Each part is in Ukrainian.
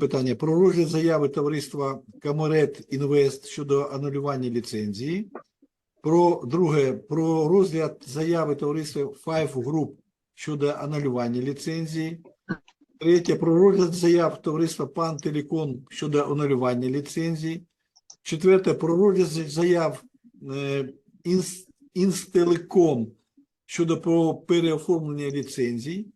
питання про розгляд заяви товариства Камерет Інвест щодо анулювання ліцензії. Про друге про розгляд заяви товариства Five Group щодо анулювання ліцензії. Третє про розгляд заяв товариства Пан Телеком щодо анулювання ліцензії. Четверте про розгляд заяв е, Інстелеком щодо переоформлення ліцензій.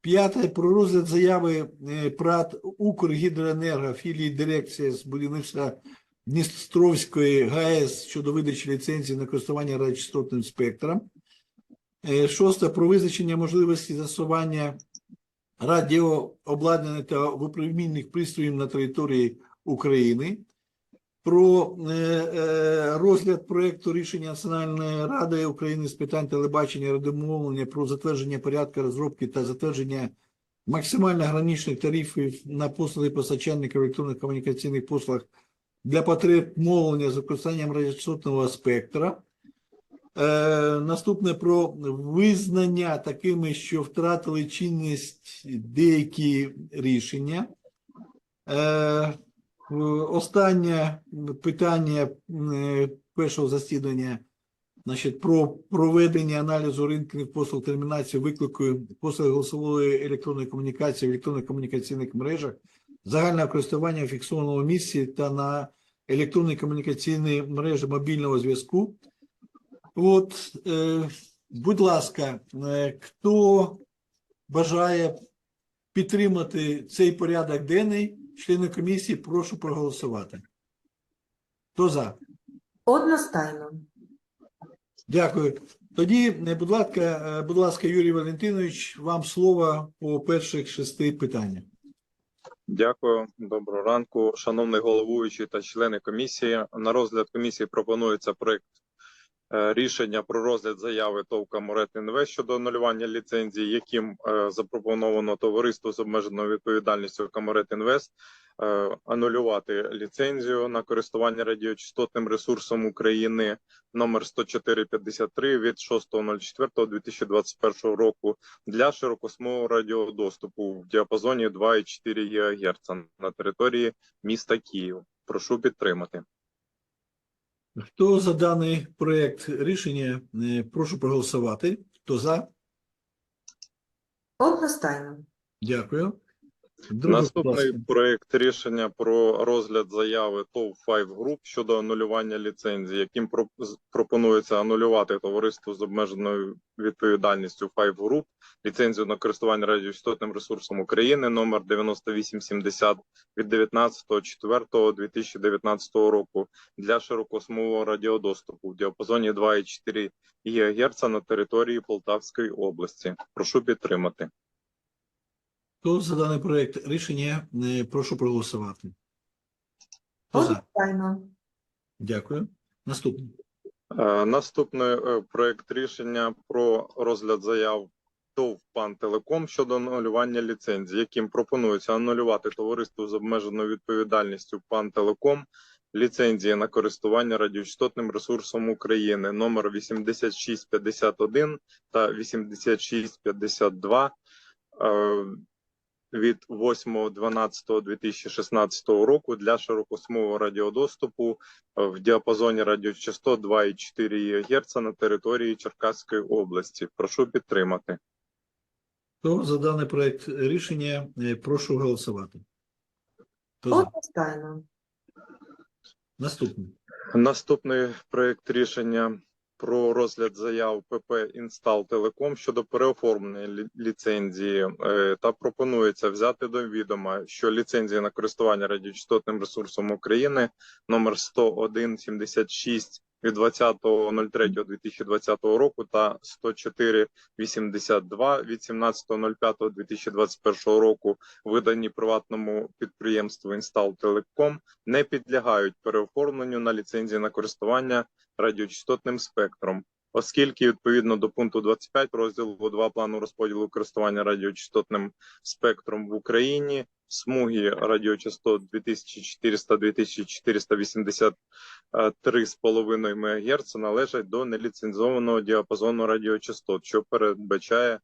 П'яте про розгляд заяви е, ПРАТ Укргідроенерго філії дирекції з будівництва Дністровської ГАЕС щодо видачі ліцензії на користування радіочастотним спектром. Е, Шосте про визначення можливості застосування радіообладнання та випромінних пристроїв на території України. Про е, е, розгляд проекту рішення Національної ради України з питань телебачення і радіомовлення про затвердження порядку розробки та затвердження максимально граничних тарифів на послуги постачальника електронних комунікаційних послуг для потреб мовлення з використанням радіочастотного спектра. Е, наступне про визнання такими, що втратили чинність деякі рішення. Е, Останнє питання е, першого засідання значить, про проведення аналізу ринків послуг термінації виклику послуг голосової електронної комунікації в електронних комунікаційних мережах, загального користування в фіксованому місці та на електронні комунікаційні мережі мобільного зв'язку. От, е, будь ласка, е, хто бажає підтримати цей порядок денний, члени комісії, прошу проголосувати. Хто за? Одностайно. Дякую. Тоді, е, будь ласка, е, будь ласка, Юрій Валентинович, вам слово по перших шести питаннях. Дякую, доброго ранку, шановний головуючий та члени комісії. На розгляд комісії пропонується проект рішення про розгляд заяви ТОВ «Камурет Інвест» щодо анулювання ліцензії, яким е, запропоновано товариству з обмеженою відповідальністю «Камурет Інвест» е, анулювати ліцензію на користування радіочастотним ресурсом України номер 10453 від 6.04.2021 року для широкосмового радіодоступу в діапазоні 2,4 ГГц на території міста Київ. Прошу підтримати. Хто за даний проект рішення, е, прошу проголосувати. Хто за? Одностайно. Дякую. Будь Наступний ласка. проект рішення про розгляд заяви ТОВ Five Group щодо анулювання ліцензії, яким про- пропонується анулювати товариству з обмеженою відповідальністю Five Group ліцензію на користування радіочастотним ресурсом України номер 9870 від 19.04.2019 року для широкосмового радіодоступу в діапазоні 2,4 ГГц на території Полтавської області. Прошу підтримати. Хто за даний проект рішення, е, прошу проголосувати. Хто за? Одностайно. Дякую. Наступний. Е, Наступний е, проект рішення про розгляд заяв ТОВ «Пан Телеком» щодо анулювання ліцензії, яким пропонується анулювати товариству з обмеженою відповідальністю «Пан Телеком» ліцензії на користування радіочастотним ресурсом України номер 8651 та 8652 е, від 8.12.2016 року для широкосмового радіодоступу е, в діапазоні радіочастот 2,4 ГГц на території Черкаської області. Прошу підтримати. Хто за даний проект рішення, е, прошу голосувати. Одностайно. Наступний. Наступний проект рішення про розгляд заяв ПП «Інстал Телеком» щодо переоформлення ліцензії е, та пропонується взяти до відома, що ліцензія на користування радіочастотним ресурсом України номер 10176 від 20.03.2020 року та 10482 від 17.05.2021 року видані приватному підприємству «Інстал Телеком» не підлягають переоформленню на ліцензії на користування радіочастотним спектром, оскільки відповідно до пункту 25 розділу 2 плану розподілу користування радіочастотним спектром в Україні смуги радіочастот 2400-2483,5 МГц належать до неліцензованого діапазону радіочастот, що передбачає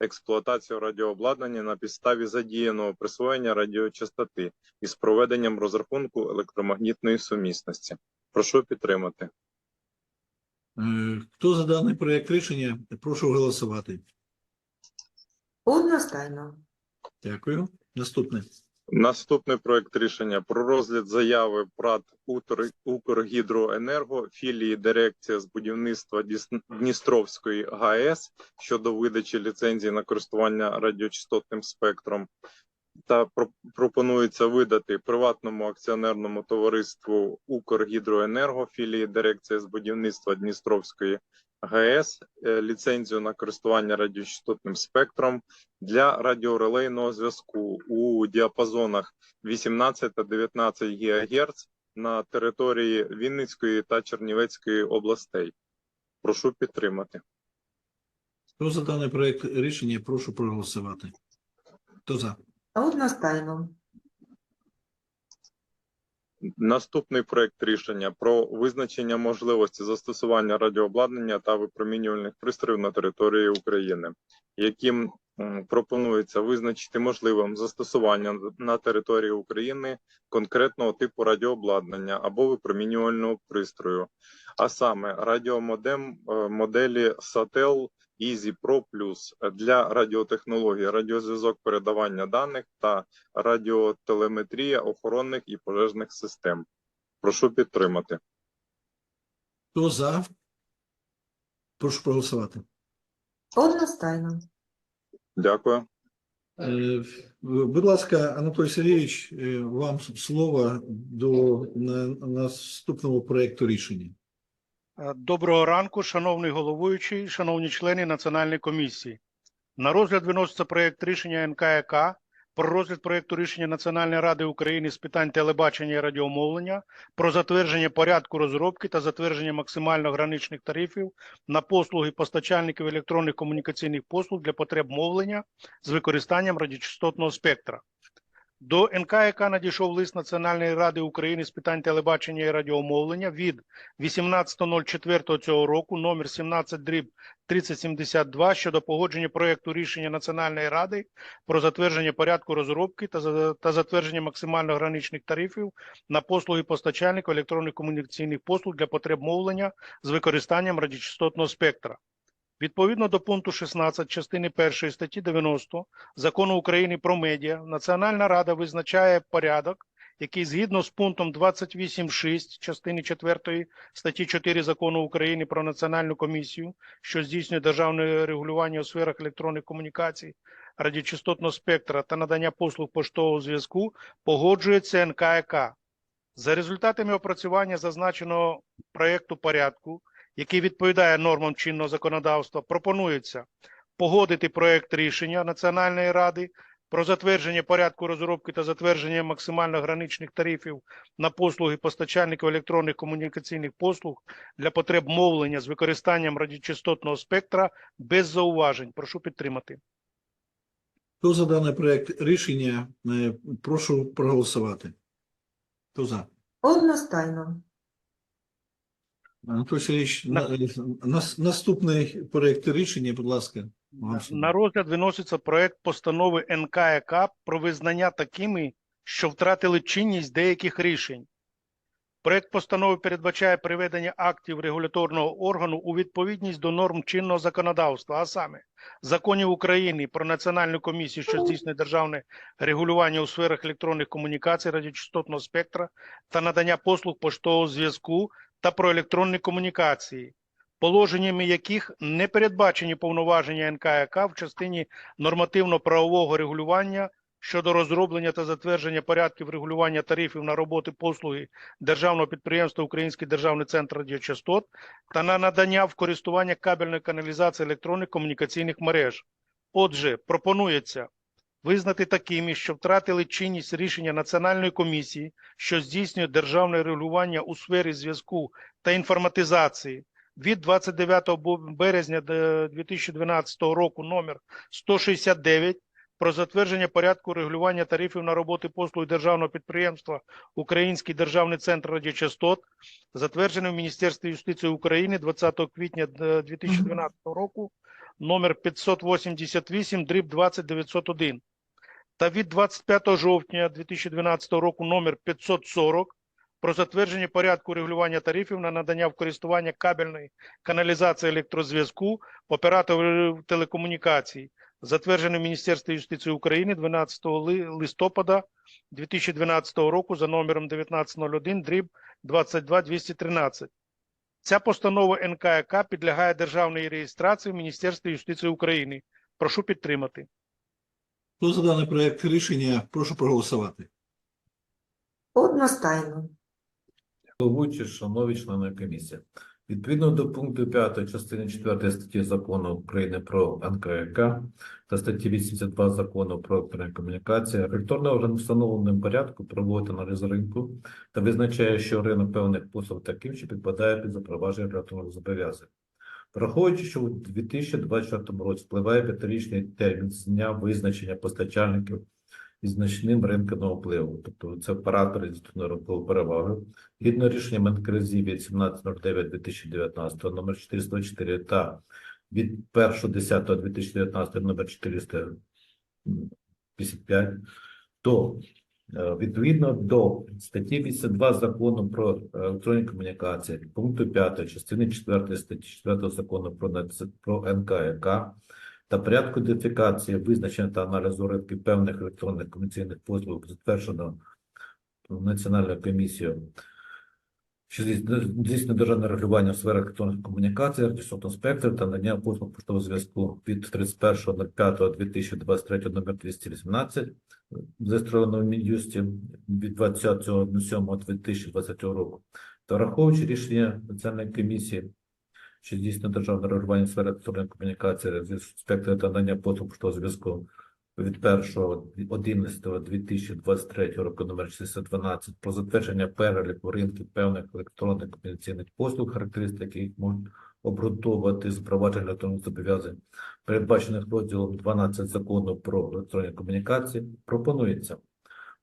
експлуатацію радіообладнання на підставі задіяного присвоєння радіочастоти із проведенням розрахунку електромагнітної сумісності. Прошу підтримати. Е, Хто за даний проект рішення? Прошу голосувати. Одностайно. Дякую. Наступне. Наступний проект рішення про розгляд заяви ПРАТ Укргідроенерго філії дирекція з будівництва Діс- Дністровської ГАЕС щодо видачі ліцензії на користування радіочастотним спектром. Та пропонується видати приватному акціонерному товариству Укргідроенерго філії дирекція з будівництва Дністровської ГАЕС е, ліцензію на користування радіочастотним спектром для радіорелейного зв'язку у діапазонах 18 та 19 ГГц на території Вінницької та Чернівецької областей. Прошу підтримати. Хто за даний проект рішення? Прошу проголосувати. Хто за? Одностайно. Наступний проект рішення про визначення можливості застосування радіообладнання та випромінювальних пристроїв на території України, яким пропонується визначити можливим застосування на території України конкретного типу радіообладнання або випромінювального пристрою, а саме радіомодем е, моделі Satel Easy Pro Plus для радіотехнології, радіозв'язок передавання даних та радіотелеметрія охоронних і пожежних систем. Прошу підтримати. Хто за? Прошу проголосувати. Одностайно. Дякую. Е, Будь ласка, Анатолій Сергійович, е, вам слово до наступного проекту рішення. Е, Доброго ранку, шановний головуючий, шановні члени Національної комісії. На розгляд виноситься проєкт рішення НКК про розгляд проєкту рішення Національної ради України з питань телебачення і радіомовлення про затвердження порядку розробки та затвердження максимально граничних тарифів на послуги постачальників електронних комунікаційних послуг для потреб мовлення з використанням радіочастотного спектра. До НКК надійшов лист Національної ради України з питань телебачення і радіомовлення від 18.04 цього року, номер 17 дріб 3072 щодо погодження проекту рішення Національної ради про затвердження порядку розробки та, та затвердження максимально граничних тарифів на послуги постачальників електронних комунікаційних послуг для потреб мовлення з використанням радіочастотного спектра. Відповідно до пункту 16 частини 1 статті 90 Закону України про медіа, Національна рада визначає порядок, який згідно з пунктом 28.6 частини 4 статті 4 Закону України про Національну комісію, що здійснює державне регулювання у сферах електронних комунікацій, радіочастотного спектра та надання послуг поштового зв'язку, погоджується НКК. За результатами опрацювання зазначеного проєкту порядку, який відповідає нормам чинного законодавства, пропонується погодити проект рішення Національної ради про затвердження порядку розробки та затвердження максимально граничних тарифів на послуги постачальників електронних комунікаційних послуг для потреб мовлення з використанням радіочастотного спектра без зауважень. Прошу підтримати. Хто за даний проект рішення? Е, Прошу проголосувати. Хто за? Одностайно. Анатолій Сергійович, на- е, нас- наступний проект рішення, будь ласка. На розгляд виноситься проект постанови НКК про визнання такими, що втратили чинність деяких рішень. Проект постанови передбачає приведення актів регуляторного органу у відповідність до норм чинного законодавства, а саме законів України про Національну комісію, що здійснює державне регулювання у сферах електронних комунікацій, радіочастотного спектра та надання послуг поштового зв'язку та про електронні комунікації, положеннями яких не передбачені повноваження НКК в частині нормативно-правового регулювання щодо розроблення та затвердження порядків регулювання тарифів на роботи послуги державного підприємства Український державний центр радіочастот та на надання в користування кабельної каналізації електронних комунікаційних мереж. Отже, пропонується визнати такими, що втратили чинність рішення Національної комісії, що здійснює державне регулювання у сфері зв'язку та інформатизації від 29 бо- березня де- 2012 року номер 169 про затвердження порядку регулювання тарифів на роботи послуг державного підприємства Український державний центр радіочастот, затверджений в Міністерстві юстиції України 20 квітня е, 2012 року номер 588 дріб 20901 та від 25 жовтня 2012 року номер 540 про затвердження порядку регулювання тарифів на надання в користування кабельної каналізації електрозв'язку операторів телекомунікацій, затверджений в юстиції України 12 листопада 2012 року за номером 1901 дріб 22213. Ця постанова НКК підлягає державній реєстрації в Міністерстві юстиції України. Прошу підтримати. Хто за даний проект рішення, прошу проголосувати. Одностайно. Головуючий, шановні члени комісії, відповідно до пункту 5 частини 4 статті Закону України про НКК та статті 82 Закону про електронні комунікації, регуляторний орган в встановленому порядку проводить аналіз ринку та визначає, що ринок певних послуг таким, що підпадає під запровадження регуляторних зобов'язань. Враховуючи, що у 2024 році впливає п'ятирічний термін з дня визначення постачальників із значним ринкового впливу, тобто це оператори з ринкової переваги, Згідно рішення МНКРЗ від 17.09.2019 номер 404 та від 1.10.2019 номер 455, то відповідно до статті 82 закону про е, електронні комунікації, пункту 5 частини 4 статті 4 закону про, про НКК та порядку ідентифікації, визначення та аналізу ринків певних електронних комунікаційних послуг затверджено Національною комісією що здійснює державне регулювання в сферах електронних комунікацій, радіосотного спектру та надання послуг поштового зв'язку від 31.05.2023 номер 218, зареєстровано в Мін'юсті від 20.07.2020 року, та враховуючи рішення Національної комісії, що здійснює державне регулювання в сфері електронної комунікації, радіосотного спектру та надання послуг поштового зв'язку від 1.11.2023 року номер 612 про затвердження переліку ринків певних електронних комунікаційних послуг, характеристики яких можуть обґрунтовувати запровадження електронних зобов'язань, передбачених розділом 12 закону про електронні комунікації, пропонується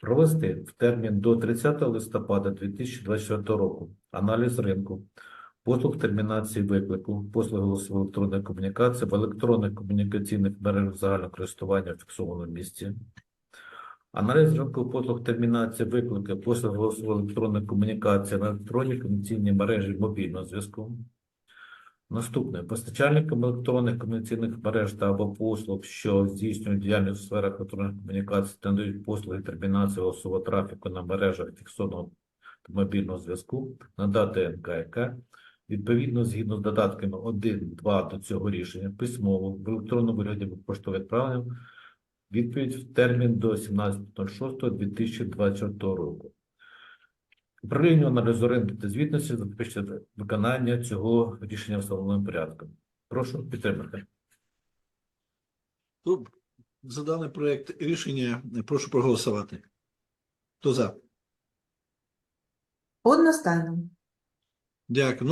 провести в термін до 30 листопада 2024 року аналіз ринку послуг термінації виклику, послуг голосової електронної комунікації в електронних комунікаційних мережах загального користування в фіксованому місці, аналіз ринку послуг термінації виклики, послуг голосової електронної комунікації на електронній комунікаційній мережі мобільного зв'язку. Наступне постачальникам електронних комунікаційних мереж та або послуг, що здійснюють діяльність у сферах електронних комунікацій та надають послуги термінації голосового трафіку на мережах фіксованого та мобільного зв'язку, надати НКК Відповідно, згідно з додатками 1, 2 до цього рішення, письмово в електронному вигляді або поштовим відправленням відповідь в термін до 17.06.2024 року. Управління аналізу ринку та звітності забезпечити виконання цього рішення встановленим порядком. Прошу підтримати. За даний проект рішення, прошу проголосувати. Хто за? Одностайно. Дякую.